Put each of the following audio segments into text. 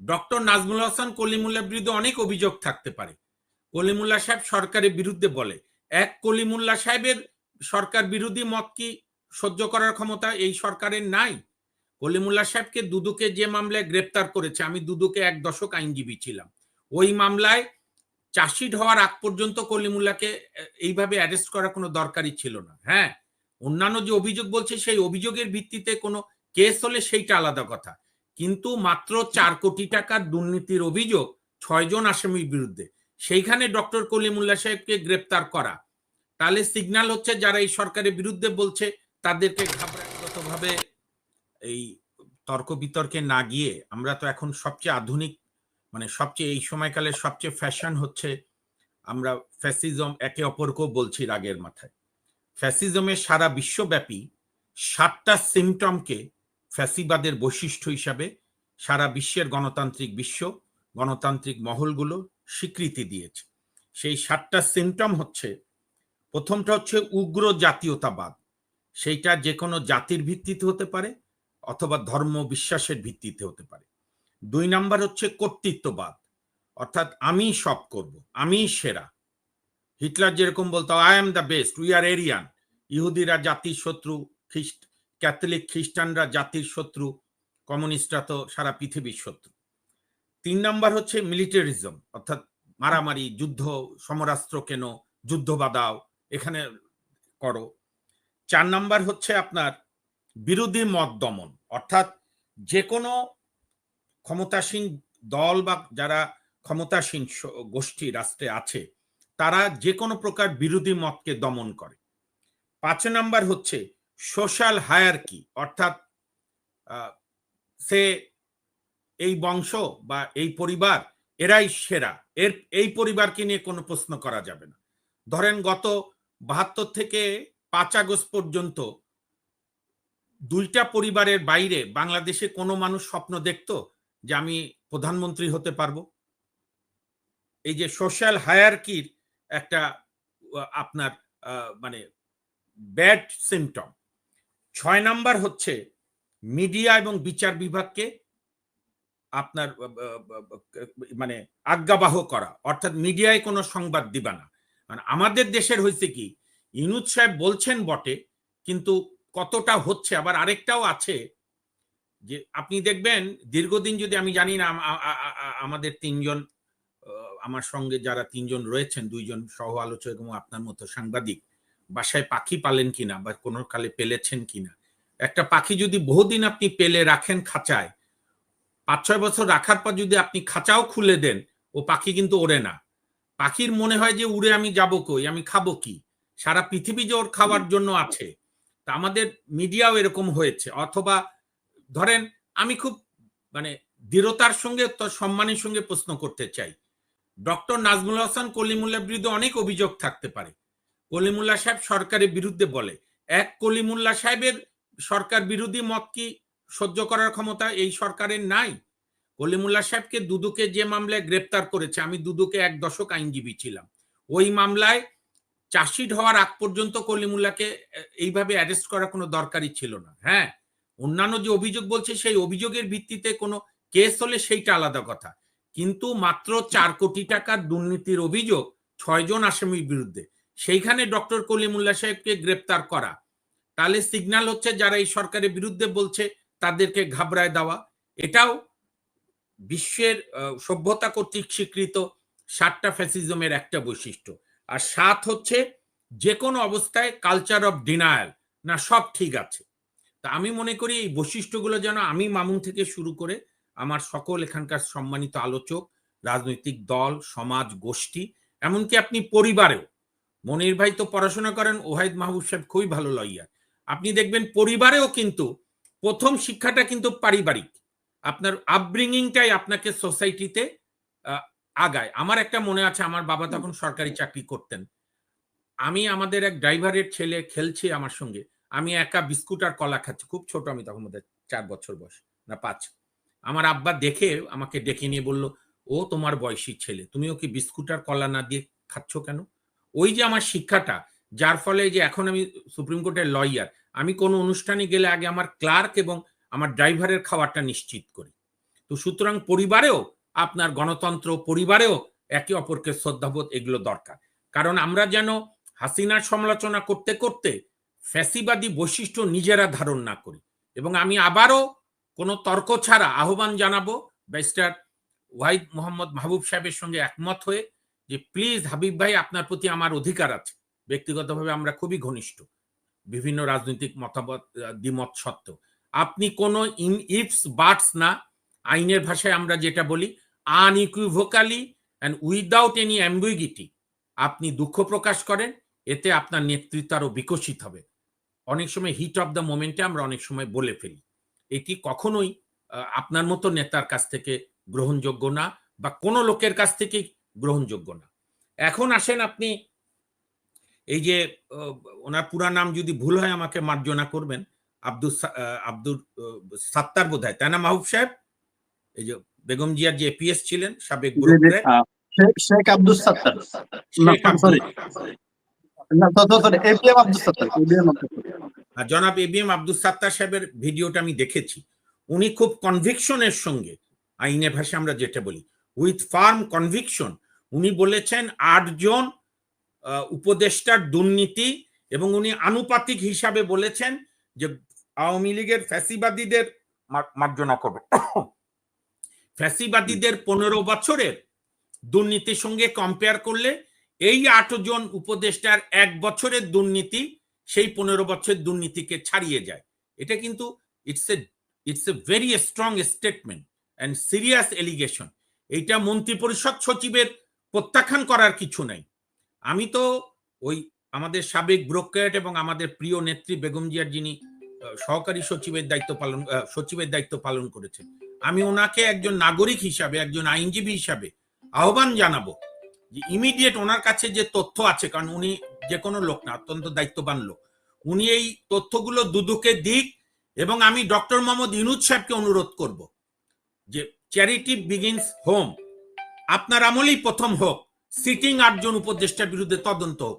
Doctor Nazmul Hasan কলিমুল্লার বিরুদ্ধে অনেক অভিযোগ থাকতে পারে। কলিমুল্লা সাহেব সরকারের বিরুদ্ধে বলে। এক কলিমুল্লা সাহেবের সরকার বিরোধী মত কি সহ্য করার ক্ষমতা এই সরকারের নাই? কলিমুল্লা সাহেবকে দুদুকে যে মামলায় গ্রেপ্তার করেছে, আমি দুদুকে এক দশক আইনজীবী ছিলাম। ওই মামলায় চাষিড হওয়ার আগ পর্যন্ত কলিমুল্লাহকে এইভাবে অ্যারেস্ট করার কোনো দরকারই ছিল না। হ্যাঁ অন্যান্য যে অভিযোগ বলছে, সেই অভিযোগের ভিত্তিতে কোনো কেস হলে সেইটা আলাদা কথা। কিন্তু মাত্র চার কোটি টাকার দুর্নীতির অভিযোগ ছয়জন আসামির বিরুদ্ধে। সেইখানে ডক্টর কলিমুল্লাহ সাহেবকে গ্রেপ্তার করা। তাহলে সিগন্যাল হচ্ছে যারা এই সরকারের বিরুদ্ধে বলছে, তাদেরকে ঘাবড়াগতভাবে এই তর্ক বিতর্কে না গিয়ে আমরা তো এখন সবচেয়ে আধুনিক মানে সবচেয়ে এই সময়কালের সবচেয়ে ফ্যাশন হচ্ছে, আমরা ফ্যাসিজম একে অপরকেও বলছি রাগের মাথায়। ফ্যাসিজমের সারা বিশ্বব্যাপী সাতটা সিমটমকে ফ্যাসিবাদের বৈশিষ্ট্য হিসাবে সারা বিশ্বের গণতান্ত্রিক বিশ্ব, গণতান্ত্রিক মহলগুলো স্বীকৃতি দিয়েছে। সেই সাতটা সিমটম হচ্ছে, প্রথমটা হচ্ছে উগ্র জাতীয়তাবাদ। সেইটা যে কোনো জাতির ভিত্তিতে হতে পারে অথবা ধর্ম বিশ্বাসের ভিত্তিতে হতে পারে। দুই নাম্বার হচ্ছে কর্তৃত্ববাদ। অর্থাৎ আমি সব করব, আমি সেরা। হিটলার যেরকম বলতো I am the best we are Aryan ইহুদিরা জাতির শত্রু, খ্রিস্ট ক্যাথলিক খ্রিস্টানরা জাতির শত্রু, কমিউনিস্টরা তো সারা পৃথিবীর শত্রু। তিন নাম্বার হচ্ছে মিলিটারিজম, অর্থাৎ মারামারি, যুদ্ধ, সমরাস্ত্র কেন, যুদ্ধ বাদাও এখানে করো। চার নাম্বার হচ্ছে আপনার বিরোধী মত দমন, অর্থাৎ যে কোনো ক্ষমতাসীন দল বা যারা ক্ষমতাসীন গোষ্ঠী রাষ্ট্রে আছে, তারা যে কোনো প্রকার বিরোধী মতকে দমন করে। পাঁচ নাম্বার হচ্ছে সোশ্যাল হায়ারকি অর্থাৎ সে এই বংশ বা এই পরিবার, এরাই সেরা। এর, এই পরিবারকে নিয়ে কোনো প্রশ্ন করা যাবে না। ধরেন গত বাহাত্তর থেকে পাঁচ আগস্ট পর্যন্ত দুইটা পরিবারের বাইরে বাংলাদেশে কোনো মানুষ স্বপ্ন দেখতো যে আমি প্রধানমন্ত্রী হতে পারব? এই যে সোশ্যাল হায়ারকির একটা আপনার মানে ব্যাড সিমটম ছয় নাম্বার হচ্ছে মিডিয়া এবং বিচার বিভাগকে আপনার মানে আজ্ঞাবাহ করা। অর্থাৎ মিডিয়ায় কোনো সংবাদ দিবা না। মানে আমাদের দেশের হয়েছে কি ইনুদ সাহেব বলছেন বটে, কিন্তু কতটা হচ্ছে? আবার আরেকটাও আছে যে, আপনি দেখবেন দীর্ঘদিন যদি আমি জানি না আমাদের তিনজন আমার সঙ্গে যারা তিনজন রয়েছেন, দুইজন সহ আলোচক এবং আপনার মতো সাংবাদিক বাসায় পাখি পালেন কিনা বা কোনো কালে পেলেছেন কিনা? একটা পাখি যদি বহুদিন আপনি পেলে রাখেন খাঁচায় পাঁচ ছয় বছর রাখার পর যদি আপনি খাঁচাও খুলে দেন, ও পাখি কিন্তু ওড়ে না। পাখির মনে হয় যে উড়ে আমি যাব কই, আমি খাব কি? সারা পৃথিবী যে ওর খাওয়ার জন্য আছে। তা আমাদের মিডিয়াও এরকম হয়েছে। অথবা ধরেন, আমি খুব মানে দৃঢ়তার সঙ্গে সম্মানের সঙ্গে প্রশ্ন করতে চাই। ডক্টর নাজমুল হাসান কলিমুল্লার বিরুদ্ধে অনেক অভিযোগ থাকতে পারে। কলিমুল্লাহ সাহেব সরকারের বিরুদ্ধে বলে। এক কলিমুল্লা সাহেবের সরকার বিরোধী মত কি সহ্য করার ক্ষমতা এই সরকারের নাই? কলিমুল্লা সাহেবকে দুদুকে যে মামলায় গ্রেপ্তার করেছে, আমি দুদুকে এক দশক আইনজীবী ছিলাম। ওই মামলায় চাষিড হওয়ার আগ পর্যন্ত কলিমুল্লাকে এইভাবে অ্যারেস্ট করার কোনো দরকারই ছিল না। হ্যাঁ অন্যান্য যে অভিযোগ বলছে, সেই অভিযোগের ভিত্তিতে কোনো কেস হলে সেইটা আলাদা কথা। কিন্তু মাত্র চার কোটি টাকার দুর্নীতির অভিযোগ ছয়জন আসামির বিরুদ্ধে। সেইখানে ডক্টর কলিমুল্লাহ সাহেবকে গ্রেপ্তার করা। তাহলে সিগন্যাল হচ্ছে যারা এই সরকারের বিরুদ্ধে বলছে, তাদেরকে ঘাবড়ায় দেওয়া। এটাও বিশ্বের সভ্যতা কর্তৃক স্বীকৃত সাতটা ফ্যাসিজমের একটা বৈশিষ্ট্য। আর সাত হচ্ছে যে কোনো অবস্থায় কালচার অফ ডিনায়াল না, সব ঠিক আছে। তা আমি মনে করি এই বৈশিষ্ট্যগুলো যেন আমি মামুন থেকে শুরু করে আমার সকল এখানকার সম্মানিত আলোচক, রাজনৈতিক দল, সমাজ, গোষ্ঠী, এমনকি আপনি পরিবারেও মনির ভাই তো পড়াশোনা করেন ওহাইদ মাহবুব সাহেব খুবই ভালো লইয়ার আপনি দেখবেন পরিবারেও কিন্তু প্রথম শিক্ষাটা কিন্তু পারিবারিক। আপনার আপব্রিঙ্গিংটাই আপনাকে সোসাইটিতে আগায়। আমার একটা মনে আছে আমার বাবা তখন সরকারি চাকরি করতেন। আমি আমাদের এক ড্রাইভারের ছেলে খেলছে আমার সঙ্গে। আমি একা বিস্কুট আর কলা খাচ্ছি। খুব ছোট আমি তখন মধ্যে চার বছর বয়স না পাঁচ। আমার আব্বা দেখে আমাকে ডেকে নিয়ে বলল ও তোমার বয়সী ছেলে তুমি ওকে বিস্কুট আর কলা না দিয়ে খাচ্ছ কেন? ওই যে আমার শিক্ষাটা, যার ফলে যে এখন আমি সুপ্রিম কোর্টের লয়ার আমি কোনো অনুষ্ঠানে গেলে আগে আমার ক্লার্ক এবং আমার ড্রাইভারের খাবারটা নিশ্চিত করি। তো সুতরাং পরিবারেও আপনার গণতন্ত্র, পরিবারেও একে অপরকে শ্রদ্ধাবোধ এগুলো দরকার। কারণ আমরা যেন হাসিনার সমালোচনা করতে করতে ফ্যাসিবাদী বৈশিষ্ট্য নিজেরা ধারণ না করি। এবং আমি আবারও কোনো তর্ক ছাড়া আহ্বান জানাব ব্যারিস্টার ওয়াহিদ মোহাম্মদ মাহবুব সাহেবের সঙ্গে একমত হয়ে যে প্লিজ হাবিব ভাই, আপনার প্রতি আমার অধিকার আছে। ব্যক্তিগতভাবে আমরা খুবই ঘনিষ্ঠ। বিভিন্ন রাজনৈতিক মতামত দ্বিমত সত্ত্বেও। আপনি কোনো ইন ইফস বাটস না। আইনের ভাষায় আমরা যেটা বলি unequivocally and without any ambiguity আপনি দুঃখ প্রকাশ করেন, এতে আপনার নেতৃত্ব আরও বিকশিত হবে। অনেক সময় হিট অফ দ্য মোমেন্টে আমরা অনেক সময় বলে ফেলি। এটি কখনোই আপনার মতো নেতার কাছ থেকে গ্রহণযোগ্য না বা কোনো লোকের কাছ থেকে গ্রহণযোগ্য না। এখন আসেন আপনি এই যে ওনার পুরা নাম যদি ভুল হয় আমাকে মার্জনা করবেন আব্দুল আব্দুল সাত্তার বোধ হয় তাই না মাহবুব সাহেব? এই যে বেগম জিয়ার যে এপিএস ছিলেন সাবেক শেখ- আব্দুল সাত্তার। জনাব এবিএম আব্দুল সাত্তার সাহেবের ভিডিওটা আমি দেখেছি। উনি খুব কনভিকশনের সঙ্গে আইনে ভাষা আমরা যেটা বলি উইথ ফার্ম কনভিকশন উনি বলেছেন আটজন উপদেষ্টার দুর্নীতি এবং উনি আনুপাতিক হিসাবে বলেছেন যে আওয়ামী লীগের ফ্যাসিবাদীদের মার- মার্জনা করবে। ফ্যাসিবাদীদের পনেরো বছরের দুর্নীতির সঙ্গে কম্পেয়ার করলে এই আটজন উপদেষ্টার এক বছরের দুর্নীতি সেই পনেরো বছর দুর্নীতিকে ছাড়িয়ে যায়। এটা কিন্তু it's a it's a very strong statement and serious allegation এইটা মন্ত্রিপরিষদ সচিবের প্রত্যাখ্যান করার কিছু নাই। আমি তো ওই আমাদের সাবেক ব্রোকেট এবং আমাদের প্রিয় নেত্রী বেগম জিয়ার যিনি সহকারী সচিবের দায়িত্ব পালন সচিবের দায়িত্ব পালন করেছেন। আমি ওনাকে একজন নাগরিক হিসাবে, একজন আইনজীবী হিসাবে আহ্বান জানাব যে ইমিডিয়েট ওনার কাছে যে তথ্য আছে, কারণ উনি যে কোনো লোক না, অত্যন্ত দায়িত্ববান লোক, উনি এই তথ্যগুলো দুদুকে দিক এবং আমি ডক্টর মোহাম্মদ ইনুজ সাহেবকে অনুরোধ করব যে চ্যারিটি বিগিনস হোম আপনার আমলেই প্রথম হোক। সিটিং আটজন উপদেষ্টার বিরুদ্ধে তদন্ত হোক।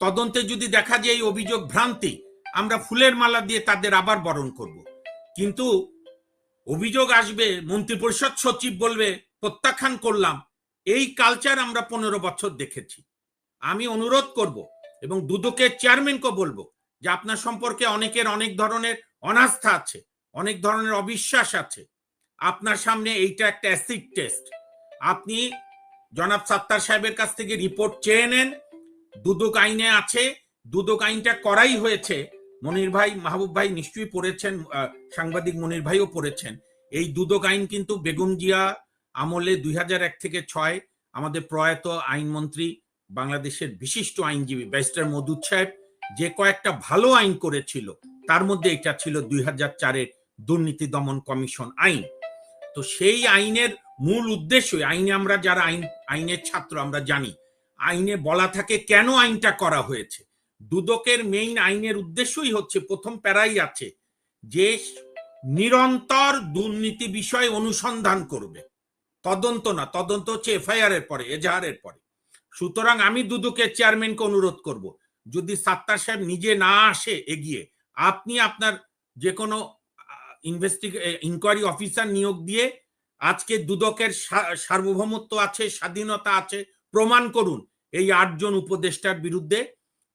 তদন্তে যদি দেখা যায় এই অভিযোগ ভ্রান্তি, আমরা ফুলের মালা দিয়ে তাদের আবার বরণ করব। কিন্তু অভিযোগ আসবে, মন্ত্রিপরিষদ সচিব বলবে, প্রত্যাখ্যান করলাম, এই কালচার আমরা পনেরো বছর দেখেছি। আমি অনুরোধ করব এবং দুদকের চেয়ারম্যানকে বলব যে আপনার সম্পর্কে অনেকের অনেক ধরনের অনাস্থা আছে, অনেক ধরনের অবিশ্বাস আছে। আপনার সামনে এইটা একটা অ্যাসিড টেস্ট। আপনি জনাব সাত্তার সাহেবের কাছ থেকে রিপোর্ট চেয়ে নেন। দুদক আইনে আছে। দুদক আইনটা করাই হয়েছে। মনির ভাই, মাহবুব ভাই নিশ্চয়ই পড়েছেন সাংবাদিক মনির ভাইও পড়েছেন। এই দুদক আইন কিন্তু বেগম জিয়া আমলে দুই এক থেকে ছয় আমাদের প্রয়াত আইনমন্ত্রী, বাংলাদেশের বিশিষ্ট আইনজীবী ব্যারিস্টার মধুর সাহেব যে কয়েকটা ভালো আইন করেছিল, তার মধ্যে এটা ছিল দুই হাজার চারের দুর্নীতি দমন কমিশন আইন। তো সেই আইনের মূল উদ্দেশ্যই, আইনে আমরা যারা আইন, আইনের ছাত্র আমরা জানি, আইনে বলা থাকে কেন আইনটা করা হয়েছে। দুদকের মেইন আইনের উদ্দেশ্যই হচ্ছে, প্রথম প্যারাই আছে যে নিরন্তর দুর্নীতি বিষয়ে অনুসন্ধান করবে। তদন্ত না, তদন্ত হচ্ছে এফআইআর এর পরে এজাহারের পরে। সুতরাং আমি দুদকের চেয়ারম্যানকে অনুরোধ করব, যদি সাত্তার সাহেব নিজে না আসে এগিয়ে, আপনি আপনার যে কোনো ইনকোয়ারি অফিসার নিয়োগ দিয়ে আজকে দুদকের সার্বভৌমত্ব আছে, স্বাধীনতা আছে, প্রমাণ করুন। এই আটজন উপদেষ্টার বিরুদ্ধে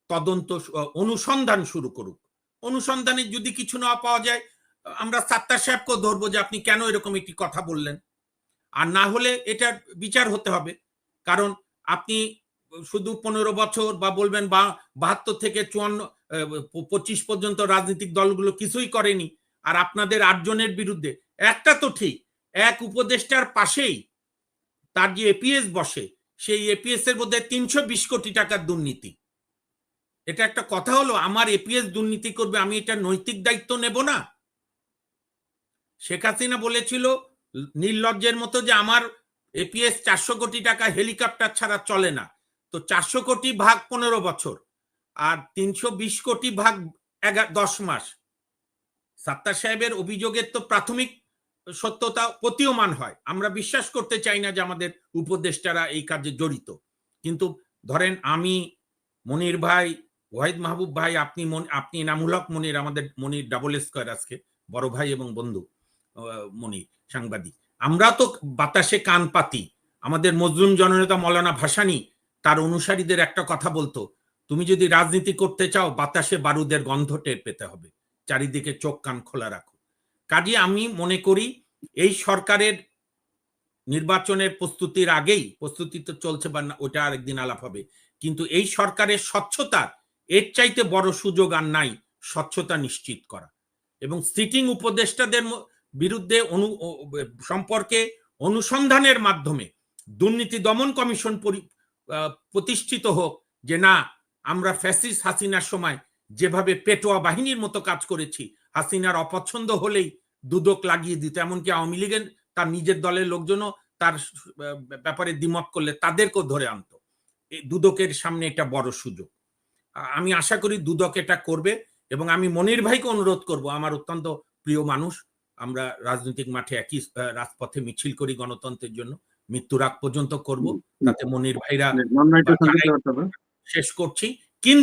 তদন্ত অনুসন্ধান শুরু করুক। অনুসন্ধানে যদি কিছু না পাওয়া যায়, আমরা সাত্তার সাহেবকেও ধরবো যে আপনি কেন এরকম একটি কথা বললেন। আর না হলে এটা বিচার হতে হবে। কারণ আপনি শুধু পনেরো বছর বা বলবেন বা বাহাত্তর থেকে চুয়ান্ন পঁচিশ পর্যন্ত রাজনৈতিক দলগুলো কিছুই করেনি। আর আপনাদের আটজনের বিরুদ্ধে। একটা তো ঠিক, এক উপদেষ্টার পাশেই তার যে এপিএস বসে, সেই এপিএস এর মধ্যে তিনশো বিশ কোটি টাকার দুর্নীতি। এটা একটা কথা হলো, আমার এপিএস দুর্নীতি করবে, আমি এটা নৈতিক দায়িত্ব নেব না? শেখ হাসিনা বলেছিল নির্লজ্জের মতো যে আমার এপিএস চারশো কোটি টাকা হেলিকপ্টার ছাড়া চলে না। তো চারশো কোটি ভাগ পনেরো বছর, আর তিনশো বিশ কোটি ভাগ দশ মাস। সাত্তার সাহেবের অভিযোগের তো প্রাথমিক সত্যতা প্রতীয়মান হয়। আমরা বিশ্বাস করতে চাই না যে আমাদের উপদেষ্টারা এই কাজে জড়িত। কিন্তু ধরেন আমি, মনির ভাই, ওয়াহিদ মাহবুব ভাই, আপনি আপনি এনামুল মনির, আমাদের মনির ডাবল স্কোয়ার আজকে, বড় ভাই এবং বন্ধু মনির, সাংবাদিক। আমরা তো বাতাসে কান পাতি। আমাদের মজলুম জননেতা মৌলানা ভাসানী তার অনুসারীদের একটা কথা বলতো, তুমি যদি রাজনীতি করতে চাও, বাতাসে বারুদের গন্ধ টের পেতে হবে। চারিদিকে চোখ কান খোলা রাখো কাজে আমি মনে করি এই সরকারের নির্বাচনের প্রস্তুতির আগেই, প্রস্তুতি তো চলছে বা না, ওটা আরেকদিন আলাপ হবে। কিন্তু এই সরকারের স্বচ্ছতার এর চাইতে বড় সুযোগ আর নাই স্বচ্ছতা নিশ্চিত করা। এবং সিটিং উপদেষ্টাদের বিরুদ্ধে অনু সম্পর্কে অনুসন্ধানের মাধ্যমে দুর্নীতি দমন কমিশন পরি- প্রতিষ্ঠিত হোক যে না, আমরা ফ্যাসিস হাসিনার সময় যেভাবে পেটোয়া বাহিনীর মতো কাজ করেছি হাসিনার অপছন্দ হলেই দুদক লাগিয়ে দিত। এমনকি আওয়ামী লীগের তার নিজের দলের লোকজনও তার ব্যাপারে দ্বিমত করলে তাদেরকেও ধরে আনতো। দুদকের সামনে এটা বড় সুযোগ। আমি আশা করি দুদক এটা করবে এবং আমি মনির ভাইকে অনুরোধ করব আমার অত্যন্ত প্রিয় মানুষ আমরা রাজনৈতিক মাঠে একই রাজপথে মিছিল করি গণতন্ত্রের জন্য মৃত্যুর আগ পর্যন্ত করব তাতে মনির ভাইরা শেষ করছি। কিন্তু